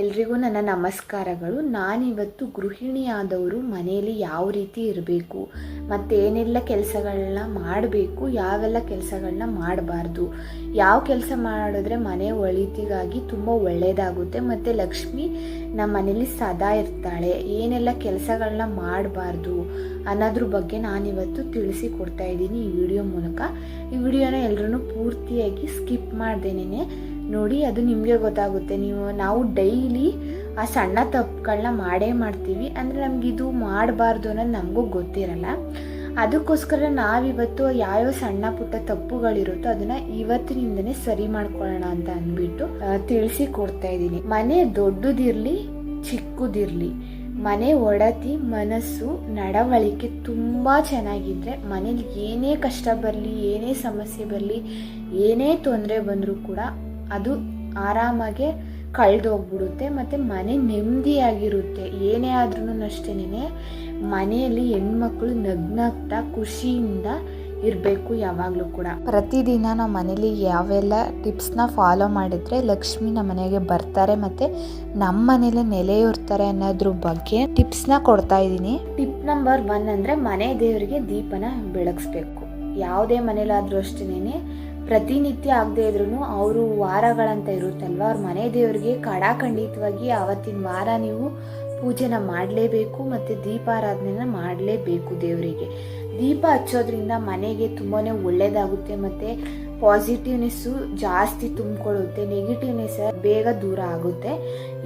ಎಲ್ರಿಗೂ ನನ್ನ ನಮಸ್ಕಾರಗಳು. ನಾನಿವತ್ತು ಗೃಹಿಣಿಯಾದವರು, ಮನೆಯಲ್ಲಿ ಯಾವ ರೀತಿ ಇರಬೇಕು ಮತ್ತು ಏನೆಲ್ಲ ಕೆಲಸಗಳನ್ನ ಮಾಡಬೇಕು, ಯಾವೆಲ್ಲ ಕೆಲಸಗಳನ್ನ ಮಾಡಬಾರ್ದು, ಯಾವ ಕೆಲಸ ಮಾಡಿದ್ರೆ ಮನೆ ಒಳಿತಿಗಾಗಿ ತುಂಬ ಒಳ್ಳೆಯದಾಗುತ್ತೆ ಮತ್ತು ಲಕ್ಷ್ಮಿ ನಮ್ಮ ಮನೇಲಿ ಸದಾ ಇರ್ತಾಳೆ, ಏನೆಲ್ಲ ಕೆಲಸಗಳನ್ನ ಮಾಡಬಾರ್ದು ಅನ್ನೋದ್ರ ಬಗ್ಗೆ ನಾನಿವತ್ತು ತಿಳಿಸಿ ಕೊಡ್ತಾ ಇದ್ದೀನಿ ಈ ವಿಡಿಯೋ ಮೂಲಕ. ಈ ವಿಡಿಯೋನ ಎಲ್ಲರೂ ಪೂರ್ತಿಯಾಗಿ ಸ್ಕಿಪ್ ಮಾಡ್ದೇನೆ ನೋಡಿ, ಅದು ನಿಮಗೆ ಗೊತ್ತಾಗುತ್ತೆ. ನೀವು, ನಾವು ಡೈಲಿ ಆ ಸಣ್ಣ ತಪ್ಪುಗಳನ್ನ ಮಾಡೇ ಮಾಡ್ತೀವಿ. ಅಂದರೆ ನಮ್ಗೆ ಇದು ಮಾಡಬಾರ್ದು ಅನ್ನೋದು ನಮಗೂ ಗೊತ್ತಿರಲ್ಲ. ಅದಕ್ಕೋಸ್ಕರ ನಾವಿವತ್ತು ಯಾವ್ಯಾವ ಸಣ್ಣ ಪುಟ್ಟ ತಪ್ಪುಗಳಿರುತ್ತೋ ಅದನ್ನ ಇವತ್ತಿನಿಂದನೇ ಸರಿ ಮಾಡ್ಕೊಳ್ಳೋಣ ಅಂತ ಅಂದ್ಬಿಟ್ಟು ತಿಳಿಸಿ ಕೊಡ್ತಾ ಇದ್ದೀನಿ. ಮನೆ ದೊಡ್ಡದಿರಲಿ, ಚಿಕ್ಕದಿರಲಿ, ಮನೆ ಒಡತಿ, ಮನಸ್ಸು, ನಡವಳಿಕೆ ತುಂಬ ಚೆನ್ನಾಗಿದ್ದರೆ ಮನೇಲಿ ಏನೇ ಕಷ್ಟ ಬರಲಿ, ಏನೇ ಸಮಸ್ಯೆ ಬರಲಿ, ಏನೇ ತೊಂದರೆ ಬಂದರೂ ಕೂಡ ಅದು ಆರಾಮಾಗೆ ಕಳೆದೋಗ್ಬಿಡುತ್ತೆ, ಮತ್ತು ಮನೆ ನೆಮ್ಮದಿಯಾಗಿರುತ್ತೆ. ಏನೇ ಆದ್ರೂ ಅಷ್ಟೇನೆ ಮನೆಯಲ್ಲಿ ಹೆಣ್ಮಕ್ಳು ನಗ್ನಗ್ತಾ ಖುಷಿಯಿಂದ ಇರಬೇಕು ಯಾವಾಗಲೂ ಕೂಡ. ಪ್ರತಿದಿನ ನಮ್ಮ ಮನೇಲಿ ಯಾವೆಲ್ಲ ಟಿಪ್ಸ್ನ ಫಾಲೋ ಮಾಡಿದರೆ ಲಕ್ಷ್ಮಿ ನಮ್ಮ ಮನೆಗೆ ಬರ್ತಾರೆ, ಮತ್ತು ನಮ್ಮ ಮನೇಲೆ ನೆಲೆಯೂರ್ತಾರೆ ಅನ್ನೋದ್ರ ಬಗ್ಗೆ ಟಿಪ್ಸ್ನ ಕೊಡ್ತಾ ಇದ್ದೀನಿ ಟಿಪ್ ನಂಬರ್ ಒನ್ ಅಂದರೆ ಮನೆ ದೇವರಿಗೆ ದೀಪನ ಬೆಳಗಿಸ್ಬೇಕು. ಯಾವುದೇ ಮನೇಲಾದರೂ ಅಷ್ಟೇನೆ ಪ್ರತಿನಿತ್ಯ ಆಗದೆ ಇದ್ರೂ ಅವರು ವಾರಗಳಂತ ಇರುತ್ತಲ್ವ? ಅವ್ರ ಮನೆ ದೇವರಿಗೆ ಕಡಾಖಂಡಿತವಾಗಿ ಆವತ್ತಿನ ವಾರ ನೀವು ಪೂಜೆನ ಮಾಡಲೇಬೇಕು ಮತ್ತು ದೀಪಾರಾಧನೆನ ಮಾಡಲೇಬೇಕು ದೇವರಿಗೆ. ದೀಪ ಹಚ್ಚೋದ್ರಿಂದ ಮನೆಗೆ ತುಂಬಾ ಒಳ್ಳೆಯದಾಗುತ್ತೆ ಮತ್ತು ಪಾಸಿಟಿವ್ನೆಸ್ಸು ಜಾಸ್ತಿ ತುಂಬಿಕೊಳ್ಳುತ್ತೆ, ನೆಗೆಟಿವ್ನೆಸ್ ಬೇಗ ದೂರ ಆಗುತ್ತೆ.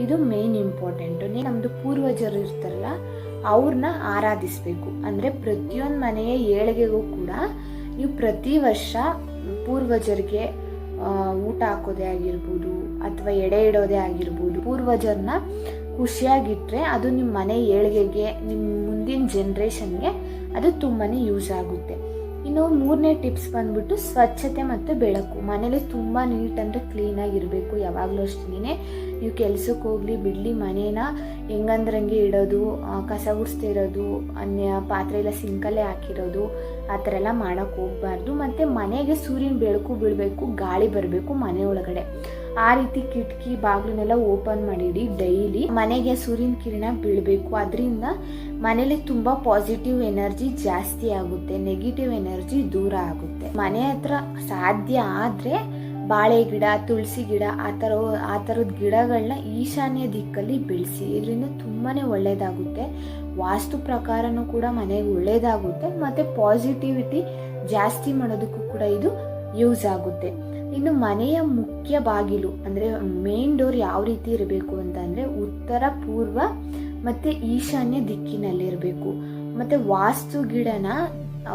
ಇದು ಮೇನ್ ಇಂಪಾರ್ಟೆಂಟು. ನಮ್ಮದು ಪೂರ್ವಜರು ಇರ್ತಾರಲ್ಲ ಅವ್ರನ್ನ ಆರಾಧಿಸಬೇಕು. ಅಂದರೆ ಪ್ರತಿಯೊಂದು ಮನೆಯ ಏಳಿಗೆಗೂ ಕೂಡ ನೀವು ಪ್ರತಿ ವರ್ಷ ಪೂರ್ವಜರಿಗೆ ಊಟ ಹಾಕೋದೇ ಆಗಿರ್ಬೋದು ಅಥವಾ ಎಡೆ ಇಡೋದೇ ಆಗಿರ್ಬೋದು ಪೂರ್ವಜರನ್ನ ಖುಷಿಯಾಗಿಟ್ಟರೆ ಅದು ನಿಮ್ಮ ಮನೆ ಏಳಿಗೆಗೆ ನಿಮ್ಮ ಮುಂದಿನ ಜನ್ರೇಷನ್ಗೆ ಅದು ತುಂಬಾ ಯೂಸ್ ಆಗುತ್ತೆ. ಇನ್ನು ಮೂರನೇ ಟಿಪ್ಸ್ ಬಂದ್ಬಿಟ್ಟು ಸ್ವಚ್ಛತೆ ಮತ್ತು ಬೆಳಕು. ಮನೇಲಿ ತುಂಬ ನೀಟ್ ಅಂದರೆ ಕ್ಲೀನಾಗಿರಬೇಕು ಯಾವಾಗಲೂ ಅಷ್ಟೇ ನೀವು ಕೆಲ್ಸಕ್ಕೆ ಹೋಗಲಿ, ಬಿಡಲಿ, ಮನೇನ ಹೆಂಗಂದ್ರಂಗೆ ಇಡೋದು ಕಸ ಗುಡಿಸ್ತಿರೋದು, ಅನ್ಯ ಪಾತ್ರೆ ಎಲ್ಲ ಸಿಂಕಲ್ಲೇ ಹಾಕಿರೋದು, ಆ ಥರ ಎಲ್ಲ ಮಾಡೋಕ್ಕೆ ಹೋಗ್ಬಾರ್ದು. ಮತ್ತು ಮನೆಗೆ ಸೂರ್ಯನ ಬೆಳಕು ಬೀಳಬೇಕು, ಗಾಳಿ ಬರಬೇಕು ಮನೆ ಒಳಗಡೆ. ಆ ರೀತಿ ಕಿಟಕಿ ಬಾಗಿಲನ್ನೆಲ್ಲ ಓಪನ್ ಮಾಡಿಡಿ ಡೈಲಿ. ಮನೆಗೆ ಸೂರ್ಯನ ಕಿರಣ ಬೀಳಬೇಕು. ಅದರಿಂದ ಮನೇಲಿ ತುಂಬ ಪಾಸಿಟಿವ್ ಎನರ್ಜಿ ಜಾಸ್ತಿ ಆಗುತ್ತೆ. ನೆಗೆಟಿವ್ ಎನರ್ಜಿ ದೂರ ಆಗುತ್ತೆ. ಮನೆ ಹತ್ರ ಸಾಧ್ಯ ಆದರೆ ಬಾಳೆ ಗಿಡ, ತುಳಸಿ ಗಿಡ, ಆ ಥರ, ಆ ಥರದ ಗಿಡಗಳನ್ನ ಈಶಾನ್ಯ ದಿಕ್ಕಲ್ಲಿ ಬೆಳೆಸಿ. ಇದರಿಂದ ತುಂಬಾ ಒಳ್ಳೆಯದಾಗುತ್ತೆ ವಾಸ್ತು ಪ್ರಕಾರನೂ ಕೂಡ ಮನೆಗೆ ಒಳ್ಳೆಯದಾಗುತ್ತೆ ಮತ್ತು ಪಾಸಿಟಿವಿಟಿ ಜಾಸ್ತಿ ಮಾಡೋದಕ್ಕೂ ಕೂಡ ಇದು ಯೂಸ್ ಆಗುತ್ತೆ. ಇನ್ನು ಮನೆಯ ಮುಖ್ಯ ಬಾಗಿಲು, ಅಂದರೆ ಮೇನ್ ಡೋರ್ ಯಾವ ರೀತಿ ಇರಬೇಕು ಅಂತಂದರೆ ಉತ್ತರ, ಪೂರ್ವ ಮತ್ತು ಈಶಾನ್ಯ ದಿಕ್ಕಿನಲ್ಲಿರಬೇಕು ಮತ್ತು ವಾಸ್ತು ಗಿಡನ,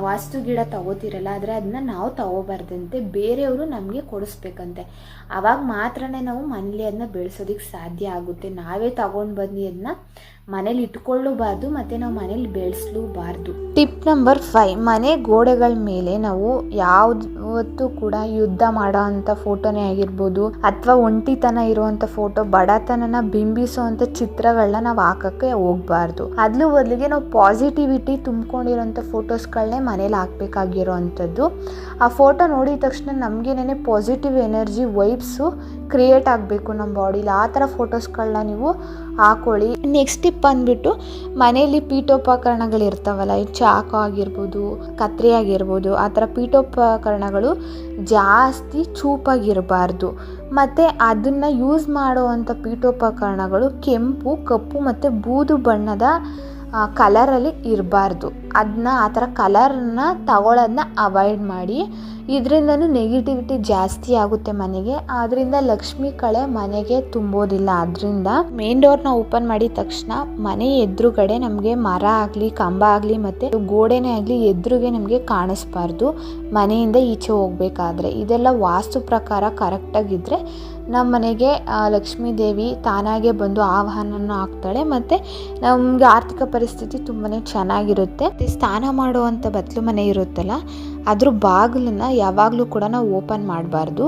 ವಾಸ್ತು ಗಿಡ ತಗೋತಿರಲ್ಲ, ಆದರೆ ಅದನ್ನ ನಾವು ತಗೋಬಾರ್ದಂತೆ ಬೇರೆಯವರು ನಮಗೆ ಕೊಡಿಸ್ಬೇಕಂತೆ. ಆವಾಗ ಮಾತ್ರನೇ ನಾವು ಮನೇಲಿ ಅದನ್ನ ಬೆಳೆಸೋದಕ್ಕೆ ಸಾಧ್ಯ ಆಗುತ್ತೆ. ನಾವೇ ತಗೊಂಡು ಬಂದು ಅದನ್ನ ಮನೇಲಿ ಇಟ್ಕೊಳ್ಳಬಾರ್ದು ಮತ್ತು ನಾವು ಮನೇಲಿ ಬೆಳೆಸಲೂಬಾರ್ದು. ಟಿಪ್ ನಂಬರ್ ಫೈವ್ ಮನೆ ಗೋಡೆಗಳ ಮೇಲೆ ನಾವು ಯಾವತ್ತೂ ಕೂಡ ಯುದ್ಧ ಮಾಡೋ ಅಂಥ ಫೋಟೋನೇ ಆಗಿರ್ಬೋದು, ಅಥವಾ ಒಂಟಿತನ ಇರುವಂಥ ಫೋಟೋ, ಬಡತನನ ಬಿಂಬಿಸುವಂಥ ಚಿತ್ರಗಳನ್ನ ನಾವು ಹಾಕಕ್ಕೆ ಹೋಗ್ಬಾರ್ದು. ಅದ್ಲು ಬದಲಿಗೆ ನಾವು ಪಾಸಿಟಿವಿಟಿ ತುಂಬಿಕೊಂಡಿರೋಂಥ ಫೋಟೋಸ್ಗಳನ್ನೇ ಮನೇಲಿ ಹಾಕ್ಬೇಕಾಗಿರೋ ಅಂಥದ್ದು ಆ ಫೋಟೋ ನೋಡಿದ ತಕ್ಷಣ ನಮಗೇನೇ ಪಾಸಿಟಿವ್ ಎನರ್ಜಿ ವೈಬ್ಸು ಕ್ರಿಯೇಟ್ ಆಗಬೇಕು ನಮ್ಮ ಬಾಡಿಲಿ. ಆ ಥರ ಫೋಟೋಸ್ಗಳನ್ನ ನೀವು ಹಾಕೊಳ್ಳಿ. ನೆಕ್ಸ್ಟ್ ಟಿಪ್ ಬಂದ್ಬಿಟ್ಟು ಮನೆಯಲ್ಲಿ ಪೀಠೋಪಕರಣಗಳು ಇರ್ತಾವಲ್ಲ ಈ ಚಾಕು ಆಗಿರ್ಬೋದು, ಕತ್ರಿ ಆಗಿರ್ಬೋದು, ಆ ಥರ ಪೀಠೋಪಕರಣಗಳು ಜಾಸ್ತಿ ಚೂಪಾಗಿರಬಾರ್ದು. ಮತ್ತು ಅದನ್ನು ಯೂಸ್ ಮಾಡುವಂಥ ಪೀಠೋಪಕರಣಗಳು ಕೆಂಪು, ಕಪ್ಪು ಮತ್ತು ಬೂದು ಬಣ್ಣದ ಕಲರಲ್ಲಿ ಇರಬಾರ್ದು. ಅದನ್ನ ಆ ಥರ ಕಲರನ್ನ ತಗೊಳ್ಳೋದನ್ನ ಅವಾಯ್ಡ್ ಮಾಡಿ. ಇದರಿಂದನೂ ನೆಗೆಟಿವಿಟಿ ಜಾಸ್ತಿ ಆಗುತ್ತೆ ಮನೆಗೆ. ಆದ್ದರಿಂದ ಲಕ್ಷ್ಮಿ ಕಳೆ ಮನೆಗೆ ತುಂಬೋದಿಲ್ಲ. ಅದರಿಂದ ಮೇನ್ ಡೋರ್ನ ಓಪನ್ ಮಾಡಿದ ತಕ್ಷಣ ಮನೆ ಎದುರುಗಡೆ ನಮಗೆ ಮರ ಆಗಲಿ, ಕಂಬ ಆಗಲಿ ಮತ್ತು ಗೋಡೆನೇ ಆಗಲಿ ಎದುರುಗೆ ನಮಗೆ ಕಾಣಿಸ್ಬಾರ್ದು. ಮನೆಯಿಂದ ಈಚೆ ಹೋಗಬೇಕಾದ್ರೆ. ಇದೆಲ್ಲ ವಾಸ್ತು ಪ್ರಕಾರ ಕರೆಕ್ಟಾಗಿದ್ದರೆ ನಮ್ಮ ಮನೆಗೆ ಲಕ್ಷ್ಮೀ ದೇವಿ ತಾನಾಗೆ ಬಂದು ಆಹ್ವಾನನ ಹಾಕ್ತಾಳೆ ಮತ್ತು ನಮಗೆ ಆರ್ಥಿಕ ಪರಿಸ್ಥಿತಿ ತುಂಬಾ ಚೆನ್ನಾಗಿರುತ್ತೆ. ಸ್ನಾನ ಮಾಡುವಂಥ ಬತ್ತಲು ಮನೆ ಇರುತ್ತಲ್ಲ ಅದ್ರ ಬಾಗಿಲನ್ನ ಯಾವಾಗಲೂ ಕೂಡ ನಾವು ಓಪನ್ ಮಾಡಬಾರ್ದು.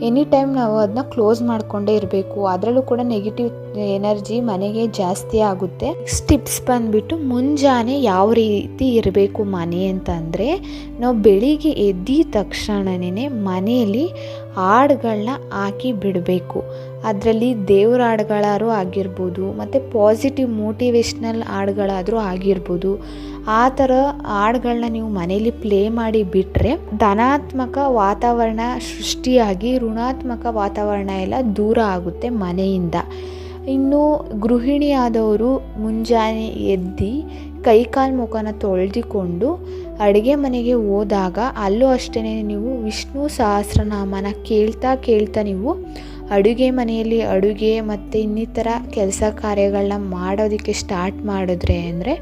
ಎನಿ ಟೈಮ್ ನಾವು ಅದನ್ನ ಕ್ಲೋಸ್ ಮಾಡಿಕೊಂಡೇ ಇರಬೇಕು. ಅದರಲ್ಲೂ ಕೂಡ ನೆಗೆಟಿವ್ ಎನರ್ಜಿ ಮನೆಗೆ ಜಾಸ್ತಿ ಆಗುತ್ತೆ. ನೆಕ್ಸ್ಟ್ ಟಿಪ್ಸ್ ಬಂದ್ಬಿಟ್ಟು ಮುಂಜಾನೆ ಯಾವ ರೀತಿ ಇರಬೇಕು ಮನೆ ಅಂತಂದರೆ ನಾವು ಬೆಳಿಗ್ಗೆ ಎದ್ದಿದ ತಕ್ಷಣನೇ ಮನೆಯಲ್ಲಿ ಹಾಡುಗಳನ್ನ ಹಾಕಿ ಬಿಡಬೇಕು. ಅದರಲ್ಲಿ ದೇವ್ರ ಹಾಡುಗಳಾದ್ರೂ ಆಗಿರ್ಬೋದು, ಮತ್ತು ಪಾಸಿಟಿವ್ ಮೋಟಿವೇಶ್ನಲ್ ಹಾಡುಗಳಾದರೂ ಆಗಿರ್ಬೋದು. ಆ ಥರ ಹಾಡುಗಳನ್ನ ನೀವು ಮನೇಲಿ ಪ್ಲೇ ಮಾಡಿ ಬಿಟ್ಟರೆ ಧನಾತ್ಮಕ ವಾತಾವರಣ ಸೃಷ್ಟಿಯಾಗಿ ಋಣಾತ್ಮಕ ವಾತಾವರಣ ಎಲ್ಲ ದೂರ ಆಗುತ್ತೆ ಮನೆಯಿಂದ. ಇನ್ನು ಗೃಹಿಣಿಯಾದವರು ಮುಂಜಾನೆ ಎದ್ದು ಕೈಕಾಲು ಮುಖನ ತೊಳೆದುಕೊಂಡು ಅಡುಗೆ ಮನೆಗೆ ಹೋದಾಗ ಅಲ್ಲೂ ಅಷ್ಟೇ ನೀವು ವಿಷ್ಣು ಸಹಸ್ರನಾಮನ ಕೇಳ್ತಾ ಕೇಳ್ತಾ ನೀವು ಅಡುಗೆ ಮನೆಯಲ್ಲಿ ಅಡುಗೆ ಮತ್ತು ಇನ್ನಿತರ ಕೆಲಸ ಕಾರ್ಯಗಳನ್ನ ಮಾಡೋದಕ್ಕೆ ಸ್ಟಾರ್ಟ್ ಮಾಡಿದ್ರೆ ಅಂದರೆ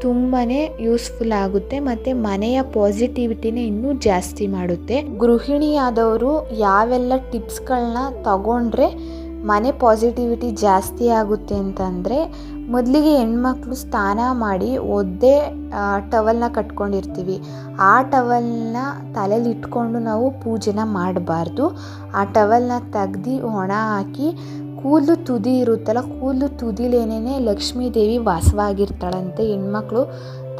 ತುಂಬಾ ಯೂಸ್ಫುಲ್ ಆಗುತ್ತೆ ಮತ್ತು ಮನೆಯ ಪಾಸಿಟಿವಿಟಿನೇ ಇನ್ನೂ ಜಾಸ್ತಿ ಮಾಡುತ್ತೆ. ಗೃಹಿಣಿಯಾದವರು ಯಾವೆಲ್ಲ ಟಿಪ್ಸ್ಗಳನ್ನ ತಗೊಂಡ್ರೆ ಮನೆ ಪಾಸಿಟಿವಿಟಿ ಜಾಸ್ತಿ ಆಗುತ್ತೆ ಅಂತಂದರೆ ಮೊದಲಿಗೆ ಹೆಣ್ಮಕ್ಳು ಸ್ನಾನ ಮಾಡಿ ಒದ್ದೆ ಟವಲ್ನ ಕಟ್ಕೊಂಡಿರ್ತೀವಿ. ಆ ಟವಲ್ನ ತಲೆಯಲ್ಲಿ ಇಟ್ಕೊಂಡು ನಾವು ಪೂಜೆನ ಮಾಡಬಾರ್ದು. ಆ ಟವಲ್ನ ತೆಗ್ದು ಒಣ ಹಾಕಿ ಕೂದಲು ತುದಿ ಇರುತ್ತಲ್ಲ, ಕೂದಲು ತುದಿಲೇನೇ ಲಕ್ಷ್ಮೀ ದೇವಿ ವಾಸವಾಗಿರ್ತಾಳಂತೆ ಹೆಣ್ಮಕ್ಳು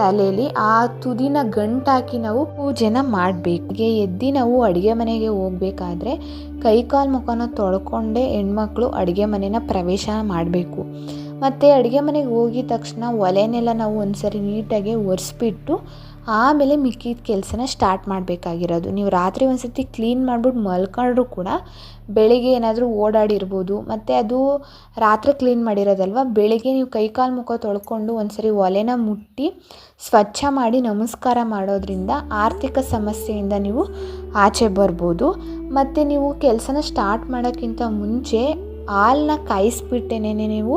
ತಲೆಯಲ್ಲಿ ಆ ತುದಿನ ಗಂಟಾಕಿ ನಾವು ಪೂಜೆನ ಮಾಡಬೇಕು. ಎದ್ದು ನಾವು ಅಡುಗೆ ಮನೆಗೆ ಹೋಗ್ಬೇಕಾದ್ರೆ ಕೈಕಾಲು ಮುಖನ ತೊಳ್ಕೊಂಡೇ ಹೆಣ್ಮಕ್ಳು ಅಡುಗೆ ಮನೆನ ಪ್ರವೇಶ ಮಾಡಬೇಕು. ಮತ್ತು ಅಡುಗೆ ಮನೆಗೆ ಹೋಗಿದ ತಕ್ಷಣ ಒಲೆನೆಲ್ಲ ನಾವು ಒಂದ್ಸರಿ ನೀಟಾಗಿ ಒರೆಸ್ಬಿಟ್ಟು ಆಮೇಲೆ ಮಿಕ್ಕಿದ ಕೆಲಸನ ಸ್ಟಾರ್ಟ್ ಮಾಡಬೇಕಾಗಿರೋದು. ನೀವು ರಾತ್ರಿ ಒಂದು ಸರ್ತಿ ಕ್ಲೀನ್ ಮಾಡ್ಬಿಟ್ಟು ಮಲ್ಕೊಂಡ್ರೂ ಕೂಡ ಬೆಳಿಗ್ಗೆ ಏನಾದರೂ ಓಡಾಡಿರ್ಬೋದು. ಮತ್ತು ಅದು ರಾತ್ರಿ ಕ್ಲೀನ್ ಮಾಡಿರೋದಲ್ವ? ಬೆಳಿಗ್ಗೆ ನೀವು ಕೈಕಾಲು ಮುಖ ತೊಳ್ಕೊಂಡು ಒಂದು ಸರಿ ಒಲೆನ ಮುಟ್ಟಿ ಸ್ವಚ್ಛ ಮಾಡಿ ನಮಸ್ಕಾರ ಮಾಡೋದ್ರಿಂದ ಆರ್ಥಿಕ ಸಮಸ್ಯೆಯಿಂದ ನೀವು ಆಚೆ ಬರ್ಬೋದು. ಮತ್ತು ನೀವು ಕೆಲಸನ ಸ್ಟಾರ್ಟ್ ಮಾಡೋಕ್ಕಿಂತ ಮುಂಚೆ ಹಾಲನ್ನ ಕಾಯಿಸ್ಬಿಟ್ಟೇನೆ ನೀವು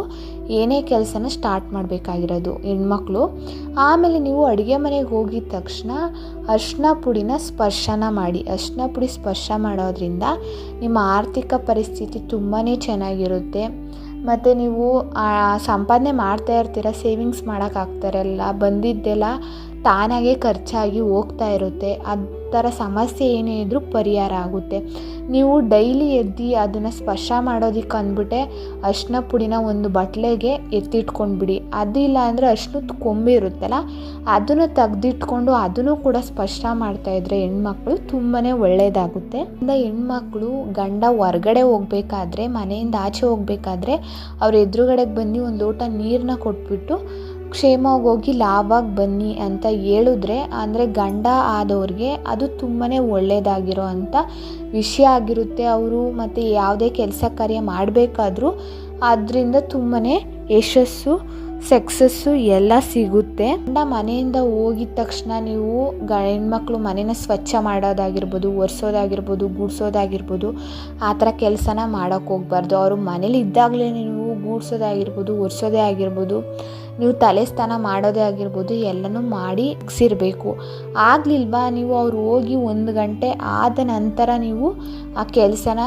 ಏನೇ ಕೆಲಸನ ಸ್ಟಾರ್ಟ್ ಮಾಡಬೇಕಾಗಿರೋದು, ಹೆಣ್ಮಕ್ಳು. ಆಮೇಲೆ ನೀವು ಅಡುಗೆ ಮನೆಗೆ ಹೋಗಿದ ತಕ್ಷಣ ಅರ್ಶಿನ ಪುಡಿನ ಸ್ಪರ್ಶನ ಮಾಡಿ. ಅರ್ಶಿನ ಪುಡಿ ಸ್ಪರ್ಶ ಮಾಡೋದ್ರಿಂದ ನಿಮ್ಮ ಆರ್ಥಿಕ ಪರಿಸ್ಥಿತಿ ತುಂಬಾ ಚೆನ್ನಾಗಿರುತ್ತೆ. ಮತ್ತು ನೀವು ಸಂಪಾದನೆ ಮಾಡ್ತಾ ಇರ್ತೀರ ಸೇವಿಂಗ್ಸ್ ಮಾಡೋಕ್ಕಾಗ್ತಾರಲ್ಲ ಬಂದಿದ್ದೆಲ್ಲ ತಾನಾಗೆ ಖರ್ಚಾಗಿ ಹೋಗ್ತಾ ಇರುತ್ತೆ. ಆ ಥರ ಸಮಸ್ಯೆ ಏನೇ ಇದ್ದರೂ ಪರಿಹಾರ ಆಗುತ್ತೆ. ನೀವು ಡೈಲಿ ಎದ್ದು ಅದನ್ನು ಸ್ಪರ್ಶ ಮಾಡೋದಕ್ಕೆ ಅಂದ್ಬಿಟ್ಟೆ ಅರಿಶಿನ ಪುಡಿನ ಒಂದು ಬಟ್ಲೆಗೆ ಎತ್ತಿಟ್ಕೊಂಡ್ಬಿಡಿ. ಅದು ಇಲ್ಲ ಅಂದರೆ ಅರ್ಶಿನದ ಕೊಂಬೆ ಇರುತ್ತಲ್ಲ, ಅದನ್ನು ತೆಗೆದಿಟ್ಕೊಂಡು ಅದನ್ನು ಕೂಡ ಸ್ಪರ್ಶ ಮಾಡ್ತಾಯಿದ್ರೆ ಹೆಣ್ಮಕ್ಳು ತುಂಬಾ ಒಳ್ಳೆಯದಾಗುತ್ತೆ ಹೆಣ್ಮಕ್ಳು ಗಂಡ ಹೊರ್ಗಡೆ ಹೋಗ್ಬೇಕಾದ್ರೆ, ಮನೆಯಿಂದ ಆಚೆ ಹೋಗ್ಬೇಕಾದ್ರೆ ಅವ್ರ ಎದುರುಗಡೆಗೆ ಬಂದು ಒಂದು ಲೋಟ ನೀರನ್ನ ಕೊಟ್ಬಿಟ್ಟು ಕ್ಷೇಮವಾಗಿ ಲಾಭಾಗಿ ಬನ್ನಿ ಅಂತ ಹೇಳಿದ್ರೆ, ಅಂದರೆ ಗಂಡ ಆದವ್ರಿಗೆ ಅದು ತುಂಬಾ ಒಳ್ಳೆಯದಾಗಿರೋ ಅಂಥ ವಿಷಯ ಆಗಿರುತ್ತೆ ಅವರು, ಮತ್ತು ಯಾವುದೇ ಕೆಲಸ ಕಾರ್ಯ ಮಾಡಬೇಕಾದ್ರೂ ಅದರಿಂದ ತುಂಬಾ ಯಶಸ್ಸು, ಸಕ್ಸಸ್ಸು ಎಲ್ಲ ಸಿಗುತ್ತೆ. ಗಂಡ ಮನೆಯಿಂದ ಹೋಗಿದ ತಕ್ಷಣ ನೀವು ಗ ಹೆಣ್ಮಕ್ಳು ಮನೇನ ಸ್ವಚ್ಛ ಮಾಡೋದಾಗಿರ್ಬೋದು, ಒರೆಸೋದಾಗಿರ್ಬೋದು, ಗುಡಿಸೋದಾಗಿರ್ಬೋದು, ಆ ಥರ ಕೆಲಸನ ಮಾಡೋಕ್ಕೆ ಹೋಗ್ಬಾರ್ದು. ಅವರು ಮನೇಲಿ ಇದ್ದಾಗಲೇ ನೀವು ಗೂಡ್ಸೋದಾಗಿರ್ಬೋದು ಒರೆಸೋದೇ ಆಗಿರ್ಬೋದು, ನೀವು ತಲೆ ಸ್ನಾನ ಮಾಡೋದೇ ಆಗಿರ್ಬೋದು, ಎಲ್ಲನೂ ಮಾಡಿ ಮುಗಿಸಿರ್ಬೇಕು. ಆಗಲಿಲ್ವಾ ನೀವು ಅವ್ರು ಹೋಗಿ ಒಂದು ಗಂಟೆ ಆದ ನಂತರ ನೀವು ಆ ಕೆಲಸನ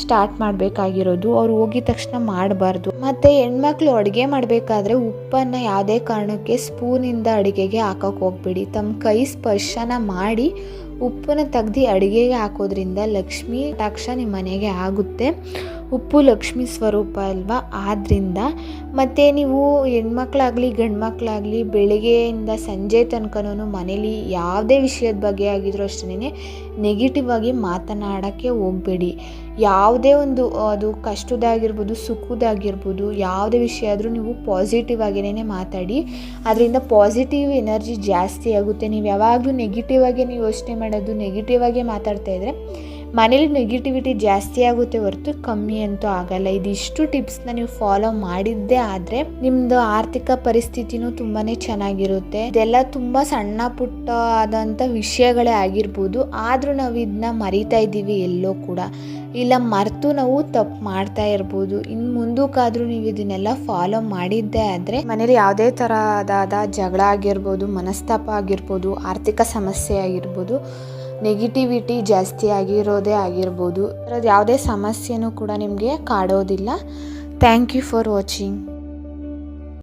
ಸ್ಟಾರ್ಟ್ ಮಾಡಬೇಕಾಗಿರೋದು, ಅವ್ರು ಹೋಗಿದ ತಕ್ಷಣ ಮಾಡಬಾರ್ದು. ಮತ್ತು ಹೆಣ್ಮಕ್ಳು ಅಡುಗೆ ಮಾಡಬೇಕಾದ್ರೆ ಉಪ್ಪನ್ನು ಯಾವುದೇ ಕಾರಣಕ್ಕೆ ಸ್ಪೂನಿಂದ ಅಡುಗೆಗೆ ಹಾಕೋಕೆ ಹೋಗ್ಬೇಡಿ. ತಮ್ಮ ಕೈ ಸ್ಪರ್ಶನ ಮಾಡಿ ಉಪ್ಪನ್ನು ತೆಗ್ದು ಅಡುಗೆಗೆ ಹಾಕೋದ್ರಿಂದ ಲಕ್ಷ್ಮಿ ತಕ್ಷಣ ನಿಮ್ಮ ಮನೆಗೆ ಆಗುತ್ತೆ. ಉಪ್ಪು ಲಕ್ಷ್ಮಿ ಸ್ವರೂಪ ಅಲ್ವಾ? ಆದ್ದರಿಂದ ಮತ್ತು ನೀವು ಹೆಣ್ಮಕ್ಳಾಗಲಿ ಗಂಡು ಮಕ್ಕಳಾಗಲಿ ಬೆಳಿಗ್ಗೆಯಿಂದ ಸಂಜೆ ತನಕನೂ ಮನೇಲಿ ಯಾವುದೇ ವಿಷಯದ ಬಗ್ಗೆ ಆಗಿದ್ರೂ ಅಷ್ಟೇ ನೆಗೆಟಿವ್ ಆಗಿ ಮಾತನಾಡೋಕ್ಕೆ ಹೋಗಬೇಡಿ. ಯಾವುದೇ ಒಂದು ಅದು ಕಷ್ಟದಾಗಿರ್ಬೋದು, ಸುಖದಾಗಿರ್ಬೋದು, ಯಾವುದೇ ವಿಷಯ ಆದರೂ ನೀವು ಪಾಸಿಟಿವ್ ಆಗಿನೇ ಮಾತಾಡಿ. ಅದರಿಂದ ಪಾಸಿಟಿವ್ ಎನರ್ಜಿ ಜಾಸ್ತಿ ಆಗುತ್ತೆ. ನೀವು ಯಾವಾಗಲೂ ನೆಗೆಟಿವ್ ಆಗಿ ನೀವು ಯೋಚನೆ ಮಾಡೋದು ನೆಗೆಟಿವ್ ಆಗಿ ಮಾತಾಡ್ತಾ ಇದ್ದರೆ ಮನೇಲಿ ನೆಗೆಟಿವಿಟಿ ಜಾಸ್ತಿ ಆಗುತ್ತೆ ಹೊರತು ಕಮ್ಮಿ ಅಂತೂ ಆಗಲ್ಲ. ಇದಿಷ್ಟು ಟಿಪ್ಸ್ನ ನೀವು ಫಾಲೋ ಮಾಡಿದ್ದೇ ಆದರೆ ನಿಮ್ಮದು ಆರ್ಥಿಕ ಪರಿಸ್ಥಿತಿನೂ ತುಂಬಾ ಚೆನ್ನಾಗಿರುತ್ತೆ. ಇದೆಲ್ಲ ತುಂಬ ಸಣ್ಣ ಪುಟ್ಟ ಆದಂಥ ವಿಷಯಗಳೇ ಆಗಿರ್ಬೋದು. ಆದರೂ ನಾವು ಇದನ್ನ ಮರಿತಾ ಇದ್ದೀವಿ ಎಲ್ಲೋ ಕೂಡ. ಇಲ್ಲ ಮರೆತು ನಾವು ತಪ್ಪು ಮಾಡ್ತಾ ಇರ್ಬೋದು. ಇನ್ನು ಮುಂದಕ್ಕಾದರೂ ನೀವು ಇದನ್ನೆಲ್ಲ ಫಾಲೋ ಮಾಡಿದ್ದೇ ಆದರೆ ಮನೇಲಿ ಯಾವುದೇ ಥರದಾದ ಜಗಳ ಆಗಿರ್ಬೋದು, ಮನಸ್ತಾಪ ಆಗಿರ್ಬೋದು, ಆರ್ಥಿಕ ಸಮಸ್ಯೆ ಆಗಿರ್ಬೋದು ನೆಗೆಟಿವಿಟಿ ಜಾಸ್ತಿ ಆಗಿರೋದೇ ಆಗಿರ್ಬೋದು. ಯಾವುದೇ ಸಮಸ್ಯೆನೂ ಕೂಡ ನಿಮಗೆ ಕಾಡೋದಿಲ್ಲ. Thank you for watching